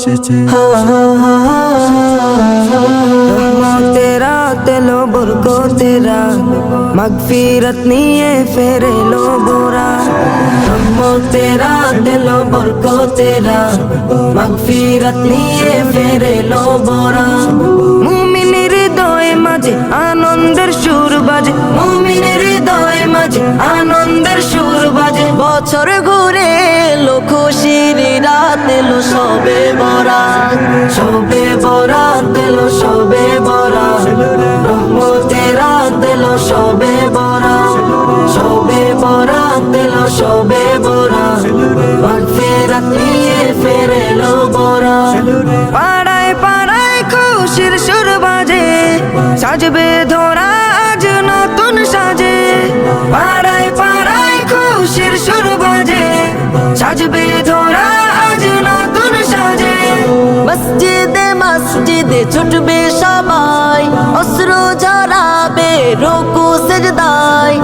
এসেছে। তেরা তেলো বরকো তেরা মগফিরত নিয়ে ফেরে লো বোরা। তেরা তেলো বরকো তেরা মগফিরত নিয়ে ফেরে লো বোরা। মুমিনের হৃদয় মাঝে আনন্দের সুর বাজে। মুমিনের হৃদয় মাঝে আনন্দের সুর বাজে। বছর ঘুরে খুশির রাত এলো সবে বরাত। সবে বরাত এলো সবে বরাত। রহমতের রাত এলো সবে বরাত। সবে বরাত এলো সবে বরাত। মাগফিরাত নিয়ে ফেরে এলো বরাত। পাড়ায় পাড়ায় খুশির সুর বাজে। সাজবে ধরা আজ নতুন সাজে। পাড়ায় পাড়ায় খুশির সুর বাজে। সাজবে ধরা আজ নতুন সাজে। মসজিদে মসজিদে ছুটবে সবাই অস্ত্র ঝরাবে রোকু সেজদাই